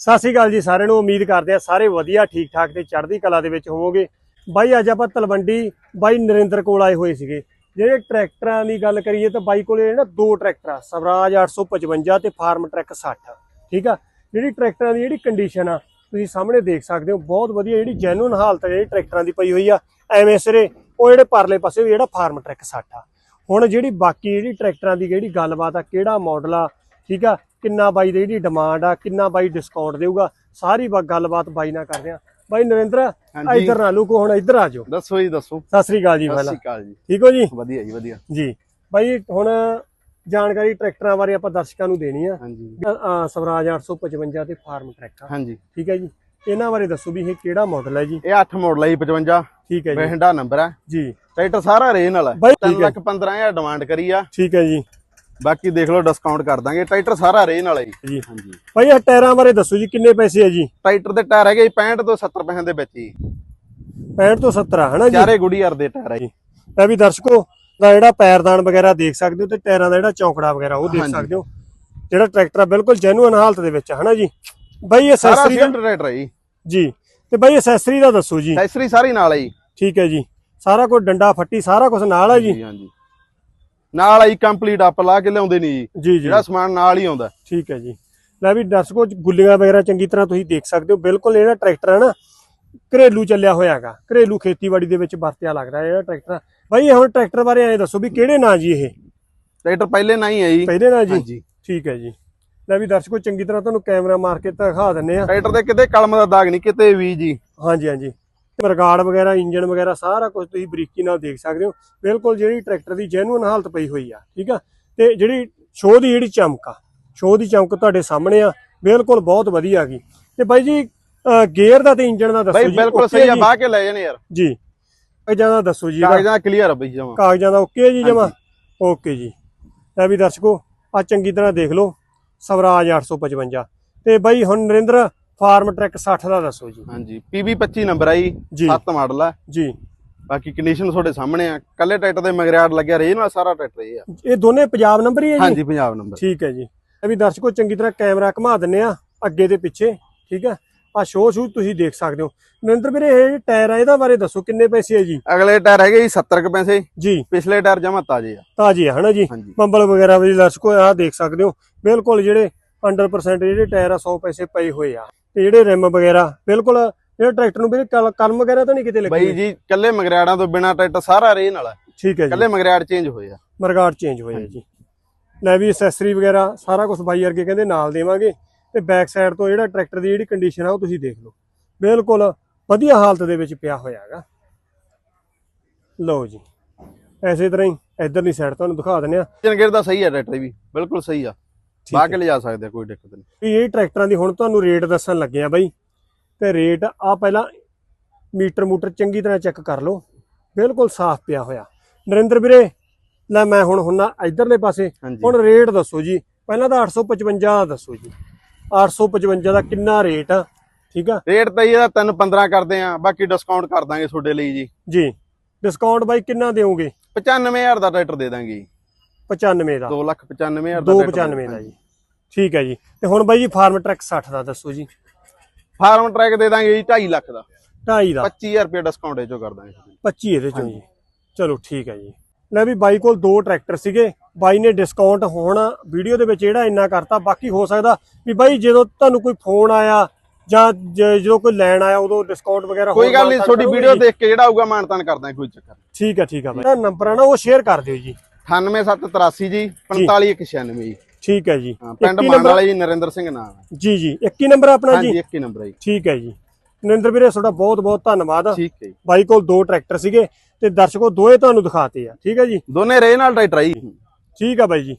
ਸਤਿ ਸ਼੍ਰੀ ਅਕਾਲ ਜੀ ਸਾਰਿਆਂ ਨੂੰ, ਉਮੀਦ ਕਰਦੇ ਆ ਸਾਰੇ ਵਧੀਆ ਠੀਕ ਠਾਕ ਤੇ ਚੜ੍ਹਦੀ ਕਲਾ ਦੇ ਵਿੱਚ ਹੋਵੋਗੇ। ਬਾਈ, ਅੱਜ ਆਪਾਂ ਤਲਵੰਡੀ ਬਾਈ ਨਰਿੰਦਰ ਕੋਲ ਆਏ ਹੋਏ ਸੀਗੇ। ਜਿਹੜੇ ਟਰੈਕਟਰਾਂ ਦੀ ਗੱਲ ਕਰੀਏ ਤਾਂ ਬਾਈ ਕੋਲੇ ਨਾ ਦੋ ਟਰੈਕਟਰ ਆ, ਸਵਰਾਜ 855 ਤੇ ਫਾਰਮ ਟਰੈਕ 60 ਠੀਕ ਆ? ਜਿਹੜੀ ਟਰੈਕਟਰਾਂ ਦੀ ਜਿਹੜੀ ਕੰਡੀਸ਼ਨ ਆ, ਤੁਸੀਂ ਸਾਹਮਣੇ ਦੇਖ ਸਕਦੇ ਹੋ, ਬਹੁਤ ਵਧੀਆ ਜਿਹੜੀ ਜੈਨੂਨ ਹਾਲਤ ਹੈ ਜਿਹੜੀ ਟਰੈਕਟਰਾਂ ਦੀ ਪਈ ਹੋਈ ਆ। ਐਵੇਂ ਸਿਰੇ, ਉਹ ਜਿਹੜੇ ਪਰਲੇ ਪਾਸੇ ਵੀ ਜਿਹੜਾ ਫਾਰਮ ਟਰੈਕ 60 ਆ। ਹੁਣ ਜਿਹੜੀ ਬਾਕੀ ਜਿਹੜੀ ਟਰੈਕਟਰਾਂ ਦੀ ਜਿਹੜੀ ਗੱਲਬਾਤ ਆ, ਕਿਹੜਾ ਮਾਡਲ ਆ, ਠੀਕ ਆ? ਕਿੰਨਾ ਬਾਈ ਦੀ ਜਿਹੜੀ ਡਿਮਾਂਡ ਆ ਕਿੰਨਾ ਬਾਈ ਡਿਸਕਾਊਂਟ ਦੇਊਗਾ ਸਾਰੀ ਗੱਲਬਾਤ ਬਾਈ ਨਾਲ ਕਰਦੇ ਆ। ਬਾਈ ਨਰਿੰਦਰ। ਇੱਧਰ ਨਾ ਲੁਕੋ ਹੁਣ ਇੱਧਰ ਆ ਜਾਓ। ਦੱਸੋ ਜੀ ਦੱਸੋ। ਸਤਿ ਸ੍ਰੀ ਅਕਾਲ ਜੀ ਸਤਿ ਪਹਿਲਾਂ। ਸ਼੍ਰੀ ਅਕਾਲ ਜੀ। ਠੀਕ ਹੋ ਜੀ? ਵਧੀਆ ਜੀ ਵਧੀਆ। ਜੀ। ਬਾਈ ਹੁਣ ਜਾਣਕਾਰੀ ਟਰੈਕਟਰਾਂ ਬਾਰੇ ਆਪਾਂ ਦਰਸ਼ਕਾਂ ਨੂੰ ਦੇਣੀ ਆ। ਸਵਰਾਜ 855 ਤੇ ਫਾਰਮ ਟਰੈਕ ਆ ਹਾਂਜੀ। ਠੀਕ ਹੈ ਜੀ। ਇਹਨਾਂ ਬਾਰੇ ਦੱਸੋ ਵੀ ਇਹ ਕਿਹੜਾ ਮਾਡਲ ਹੈ ਜੀ? ਇਹ 8 ਮਾਡਲ ਹੈ ਜੀ 55 ਠੀਕ ਹੈ ਜੀ। ਬਹਿੰਡਾ ਨੰਬਰ ਹੈ ਜੀ। ਟਰੈਕਟਰ ਸਾਰਾ ਰੇਨ ਵਾਲਾ ਬਾਈ ਹੈ ਠੀਕ 3 ਹੈ। ਲੱਖ 15000 ਡਿਮਾਂਡ ਕਰੀ ਆ। ਠੀਕ ਹੈ ਜੀ। ਬਾਕੀ ਦੇਖ ਲਓ ਡਿਸਕਾਊਂਟ ਕਰ ਦਾਂਗੇ। ਟਰੈਕਟਰ ਸਾਰਾ ਰੇਨ ਵਾਲਾ ਜੀ। ਜੀ ਹਾਂਜੀ। ਬਾਈ ਇਹ ਟਾਇਰਾਂ ਬਾਰੇ ਦੱਸੋ ਜੀ ਕਿੰਨੇ ਪੈਸੇ ਹੈ ਜੀ? ਟਰੈਕਟਰ ਦੇ ਟਾਇਰ ਹੈਗੇ ਜੀ 65 ਤੋਂ 70 ਪੈਸੇ ਦੇ ਵਿੱਚ ਜੀ। 65 ਤੋਂ 70 ਹੈ ਨਾ ਜੀ? ਚਾਰੇ ਗੁੜੀਆਰ ਦੇ ਟਾਇਰ ਹੈ ਜੀ। ਇਹ ਵੀ ਦਰਸ਼ਕੋ ਦਾ ਜਿਹੜਾ ਪੈਰਦਾਨ ਵਗੈਰਾ ਦੇਖ ਸਕਦੇ ਹੋ ਤੇ ਟਾਇਰਾਂ ਦਾ ਜਿਹੜਾ ਚੌਂਕੜਾ ਵਗੈਰਾ ਉਹ ਦੇਖ। ਸਕਦੇ ਹੋ। ਜਿਹੜਾ ਟਰੈਕਟਰ ਆ ਬਿਲਕੁਲ ਜੈਨੂਇਨ ਹਾਲਤ ਦੇ ਵਿੱਚ ਹਨਾ ਜੀ? ਬਾਈ ਸਾਰਾ ਐਸੈਸਰੀ ਦਾ ਟਰੈਕਟਰ ਹੈ ਜੀ। ਜੀ ਤੇ ਬਾਈ ਐਸੈਸਰੀ ਦਾ ਦੱਸੋ ਜੀ। ਐਕਸੈਸਰੀ ਸਾਰੀ ਨਾਲ ਹੈ ਜੀ। ਠੀਕ ਹੈ ਜੀ। ਸਾਰਾ ਕੁਝ ਡੰਡਾ ਫੱਟੀ ਸਾਰਾ ਕੁਝ ਨਾਲ ਹੈ ਜੀ। ਹਾਂਜੀ। ਨਾਲ ਆਈ ਕੰਪਲੀਟ ਅਪ ਲਾ ਕੇ ਲਿਆਉਂਦੇ ਨਹੀਂ ਜੀ। ਜਿਹੜਾ ਸਮਾਨ ਨਾਲ ਹੀ ਆਉਂਦਾ। ਠੀਕ ਹੈ ਜੀ। ਲੈ ਵੀ ਦਰਸ਼ਕੋ ਗੁੱਲੀਆਂ ਵਗੈਰਾ ਚੰਗੀ ਤਰ੍ਹਾਂ ਤੁਸੀਂ ਦੇਖ ਸਕਦੇ ਹੋ। ਬਿਲਕੁਲ ਇਹਦਾ ਟਰੈਕਟਰ ਹੈ ਨਾ ਘਰੇਲੂ ਚੱਲਿਆ ਹੋਇਆਗਾ ਘਰੇਲੂ ਖੇਤੀਬਾੜੀ ਦੇ ਵਿੱਚ ਵਰਤਿਆ ਲੱਗਦਾ ਹੈ ਇਹ ਟਰੈਕਟਰ ਬਾਈ ਇਹ ਹੁਣ ਟਰੈਕਟਰ ਬਾਰੇ ਐਂ ਦੱਸੋ ਵੀ ਕਿਹੜੇ ਨਾਂ ਜੀ ਇਹ? ਟਰੈਕਟਰ ਪਹਿਲੇ ਨਹੀਂ ਹੈ ਜੀ। ਪਹਿਲੇ ਨਾਂ ਜੀ? ਠੀਕ ਹੈ ਜੀ। ਲੈ ਵੀ ਦਰਸ਼ਕੋ ਚੰਗੀ ਤਰ੍ਹਾਂ ਤੁਹਾਨੂੰ ਕੈਮਰਾ ਮਾਰ ਕੇ ਦਿਖਾ ਦਿੰਨੇ ਆ ਟਰੈਕਟਰ ਦੇ ਕਿਤੇ ਕਲਮ ਦਾ ਦਾਗ ਨਹੀਂ ਕਿਤੇ ਵੀ ਜੀ। ਹਾਂਜੀ ਹਾਂਜੀ। ਰਿਕਾਰਡ ਵਗੈਰਾ ਇੰਜਨ ਵਗੈਰਾ ਸਾਰਾ ਕੁਝ ਤੁਸੀਂ ਬਰੀਕੀ ਨਾਲ ਦੇਖ ਸਕਦੇ ਹੋ। ਬਿਲਕੁਲ ਜਿਹੜੀ ਟਰੈਕਟਰ ਦੀ ਜੈਨੂਇਨ ਹਾਲਤ ਪਈ ਹੋਈ ਆ ਠੀਕ ਆ? ਤੇ ਜਿਹੜੀ ਸ਼ੋਅ ਦੀ ਜਿਹੜੀ ਚਮਕ ਆ ਸ਼ੋਅ ਦੀ ਚਮਕ ਤੁਹਾਡੇ ਸਾਹਮਣੇ ਆ ਬਿਲਕੁਲ ਬਹੁਤ ਵਧੀਆ ਗਈ ਤੇ ਬਾਈ ਜੀ ਗੇਅਰ ਦਾ ਤੇ ਇੰਜਨ ਦਾ ਦੱਸੋ ਬਾਈ ਜੀ ਬਿਲਕੁਲ ਸਹੀ ਆ? ਬਾਹ ਕੇ ਲੈ ਜਾਣੇ ਯਾਰ। ਜੀ। ਕਾਗਜ਼ਾਂ ਦਾ ਦੱਸੋ ਜੀ। ਕਾਗਜ਼ਾਂ ਕਲੀਅਰ ਆ ਬਈ ਜਮਾ। ਕਾਗਜ਼ਾਂ ਦਾ ਓਕੇ ਜੀ ਜਮਾ? ਓਕੇ ਜੀ। ਲੈ ਵੀ ਦਰਸ਼ਕੋ ਆ ਚੰਗੀ ਤਰ੍ਹਾਂ ਦੇਖ ਲਓ। ਸਵਰਾਜ 855 ਤੇ ਬਾਈ ਹੁਣ ਨਰਿੰਦਰ ਫਾਰਮ ਟਰੈਕ 60 ਦਾ ਦੱਸੋ ਜੀ। ਹਾਂਜੀ PB 25 ਨੰਬਰ ਆ ਜੀ। ਜੀ 7 ਮਾਡਲ ਆ। ਜੀ। ਬਾਕੀ ਕੰਡੀਸ਼ਨ ਤੁਹਾਡੇ ਸਾਹਮਣੇ ਆ। ਕੱਲੇ ਟਰੈਕਟਰ ਦੇ ਮਗਰਿਆੜ ਲੱਗਿਆ ਰੇ ਨਾਲ ਸਾਰਾ ਟਰੈਕਟਰ ਇਹ ਆ। ਇਹ ਦੋਨੇ ਪੰਜਾਬ ਨੰਬਰ ਹੀ ਹੈ ਜੀ? ਹਾਂਜੀ ਪੰਜਾਬ ਨੰਬਰ। ਠੀਕ ਹੈ ਜੀ। ਇਹ ਵੀ ਦਰਸ਼ਕੋ ਚੰਗੀ ਤਰ੍ਹਾਂ ਕੈਮਰਾ ਘੁਮਾ ਦਿੰਨੇ ਆ ਅੱਗੇ ਤੇ ਪਿੱਛੇ ਠੀਕ ਹੈ? ਆ ਸ਼ੋਅ ਸ਼ੂ ਤੁਸੀਂ ਦੇਖ ਸਕਦੇ ਹੋ। ਨਰਿੰਦਰ ਵੀਰੇ ਇਹ ਟਾਇਰ ਆ ਇਹਦਾ ਬਾਰੇ ਦੱਸੋ ਕਿੰਨੇ ਪੈਸੇ ਹੈ ਜੀ? ਅਗਲੇ ਟਾਇਰ ਹੈਗੇ ਜੀ 70 ਕੁ ਪੈਸੇ। ਜੀ। ਪਿਛਲੇ ਟਾਇਰ ਜਮਾ ਤਾਜ਼ੇ ਆ। ਤਾਜੀ ਹੈ ਹਨਾ ਜੀ? ਬੰਬਲ ਵਗੈਰਾ ਵੀ ਦਰਸ਼ਕੋ ਆਹ ਦੇਖ ਸਕਦੇ ਹੋ। ਬਿਲਕੁਲ ਜਿਹੜੇ 100% ਜਿਹੜੇ ਟਾਇਰ ਆ 100 ਪੈਸੇ ਪਏ ਹੋਏ ਆ। ਤੇ ਜਿਹੜੇ ਰਿਮ ਵਗੈਰਾ ਬਿਲਕੁਲ ਜਿਹੜੇ ਟਰੈਕਟਰ ਨੂੰ ਕਲ- ਕਲਮ ਵਗੈਰਾ ਤਾਂ ਨਹੀਂ ਕਿਤੇ ਲੱਗੀ ਬਾਈ ਜੀ ਕੱਲੇ ਮਗਰਿਆੜਾਂ ਤੋਂ ਬਿਨਾ ਟਰੈਕਟਰ ਸਾਰਾ ਰੇ ਨਾਲ ਆ ਠੀਕ ਹੈ ਜੀ। ਕੱਲੇ ਮਗਰਿਆੜ ਚੇਂਜ ਹੋਏ ਆ। ਮਰਗਾਟ ਚੇਂਜ ਹੋਇਆ ਜੀ। ਲੈ ਵੀ ਐਕਸੈਸਰੀ ਵਗੈਰਾ ਸਾਰਾ ਕੁਝ ਬਾਈ ਵਰਗੇ ਕਹਿੰਦੇ ਨਾਲ ਦੇਵਾਂਗੇ। ਤੇ ਬੈਕ ਸਾਈਡ ਤੋਂ ਜਿਹੜਾ ਟਰੈਕਟਰ ਦੀ ਜਿਹੜੀ ਕੰਡੀਸ਼ਨ ਆ ਉਹ ਤੁਸੀਂ ਦੇਖ ਲਓ। ਬਿਲਕੁਲ ਵਧੀਆ ਹਾਲਤ ਦੇ ਵਿੱਚ ਪਿਆ ਹੋਇਆ ਹੈਗਾ। ਲਓ ਜੀ। ਐਸੇ ਤਰ੍ਹਾਂ ਹੀ ਇਧਰਲੀ ਸਾਈਡ ਤੁਹਾਨੂੰ ਦਿਖਾ ਦਿੰਦੇ ਆ ਇੰਜਨ ਗੇਅਰ ਦਾ ਸਹੀ ਆ ਟਰੈਕਟਰ ਵੀ। ਬਿਲਕੁਲ ਸਹੀ ਆ। ਬਾਹ ਕੇ ਲਿਜਾ ਸਕਦੇ ਆ ਕੋਈ ਦਿੱਕਤ ਨਹੀਂ। ਵੀ ਇਹ ਟਰੈਕਟਰਾਂ ਦੀ ਹੁਣ ਤੁਹਾਨੂੰ ਰੇਟ ਦੱਸਣ ਲੱਗੇ ਆ ਬਾਈ। ਤੇ ਰੇਟ ਆ ਪਹਿਲਾਂ ਮੀਟਰ ਮੂਟਰ ਚੰਗੀ ਤਰ੍ਹਾਂ ਚੈੱਕ ਕਰ ਲਓ। ਬਿਲਕੁਲ ਸਾਫ਼ ਪਿਆ ਹੋਇਆ। ਨਰਿੰਦਰ ਵੀਰੇ ਲੈ ਮੈਂ ਹੁਣ ਹੁੰਨਾ ਇਧਰਲੇ ਪਾਸੇ। ਹੁਣ ਰੇਟ ਦੱਸੋ ਜੀ। ਪਹਿਲਾਂ ਤਾਂ 855 ਦਾ ਦੱਸੋ ਜੀ। 855 ਦਾ ਕਿੰਨਾ ਰੇਟ ਆ? ਠੀਕ ਆ? ਰੇਟ ਤਾਂ ਇਹਦਾ 3 15 ਕਰਦੇ ਆ ਬਾਕੀ ਡਿਸਕਾਊਂਟ ਕਰ ਦਾਂਗੇ ਤੁਹਾਡੇ ਲਈ ਜੀ। ਜੀ। ਡਿਸਕਾਊਂਟ ਬਾਈ ਕਿੰਨਾ ਦਿਓਗੇ? 95000 ਦਾ ਟਰੈਕਟਰ ਦੇ ਦਾਂਗੇ ਜੀ। 95 ਦਾ। 295000 ਦਾ 295 ਦਾ ਜੀ। ਠੀਕ ਹੈ ਜੀ। ਤੇ ਹੁਣ ਬਾਈ ਜੀ ਫਾਰਮ ਟਰੈਕ 60 ਦਾ ਦੱਸੋ ਜੀ। ਫਾਰਮ ਟਰੈਕ ਦੇ ਦਾਂਗੇ ਜੀ 2.5 ਲੱਖ ਦਾ। 2.5 ਦਾ। 25000 ਰੁਪਏ ਡਿਸਕਾਊਂਟ ਇਹ ਚੋਂ ਕਰ ਦਾਂਗੇ 25 ਇਹਦੇ ਚੋਂ ਜੀ। ਚਲੋ ਠੀਕ ਹੈ ਜੀ। ਲੈ ਵੀ ਬਾਈ ਕੋਲ ਦੋ ਟਰੈਕਟਰ ਸੀਗੇ। ਬਾਈ ਨੇ ਡਿਸਕਾਊਂਟ ਹੁਣ ਵੀਡੀਓ ਦੇ ਵਿੱਚ ਜਿਹੜਾ ਇੰਨਾ ਕਰਤਾ ਬਾਕੀ ਹੋ ਸਕਦਾ ਵੀ ਬਾਈ ਜਦੋਂ ਤੁਹਾਨੂੰ ਕੋਈ ਫੋਨ ਆਇਆ ਜਾਂ ਜਦੋਂ ਕੋਈ ਲੈਣ ਆਇਆ ਉਦੋਂ ਡਿਸਕਾਊਂਟ ਵਗੈਰਾ ਕੋਈ ਗੱਲ ਨਹੀਂ ਤੁਹਾਡੀ ਵੀਡੀਓ? ਦੇਖ ਕੇ ਜਿਹੜਾ ਆਊਗਾ ਮਾਨਤਾਨ ਕਰ ਦਾਂਗੇ ਕੋਈ ਚੱਕਰ ਠੀਕ ਹੈ ਠੀਕ ਹੈ ਬਾਈ। ਜਿਹੜਾ ਨੰਬਰ ਆ ਨਾ ਉਹ ਸ਼ੇਅਰ ਕਰ ਦਿਓ ਜੀ। 98783 ਜੀ 4596 ਜੀ। ਠੀਕ ਹੈ ਜੀ। ਪਿੰਡ ਮਾਨ ਵਾਲਾ ਜੀ ਨਰਿੰਦਰ ਸਿੰਘ ਨਾਮ ਹੈ ਜੀ ਜੀ 21 ਨੰਬਰ ਆਪਣਾ ਜੀ? ਹਾਂਜੀ ਇੱਕ ਹੀ ਨੰਬਰ ਹੈ ਜੀ। ਠੀਕ ਹੈ ਜੀ। ਨਰਿੰਦਰ ਵੀਰੇ ਤੁਹਾਡਾ ਬਹੁਤ ਬਹੁਤ ਧੰਨਵਾਦ। ਠੀਕ ਹੈ ਜੀ। ਬਾਈ ਕੋਲ ਦੋ ਟਰੈਕਟਰ ਸੀਗੇ ਤੇ ਦਰਸ਼ਕੋ ਦੋਏ ਤੁਹਾਨੂੰ ਦਿਖਾਤੇ ਆ। ਠੀਕ ਹੈ ਜੀ? ਦੋਨੇ ਰੇ ਨਾਲ ਟਰੈਕਟਰ ਹੈ ਜੀ। ਠੀਕ ਆ ਬਾਈ ਜੀ।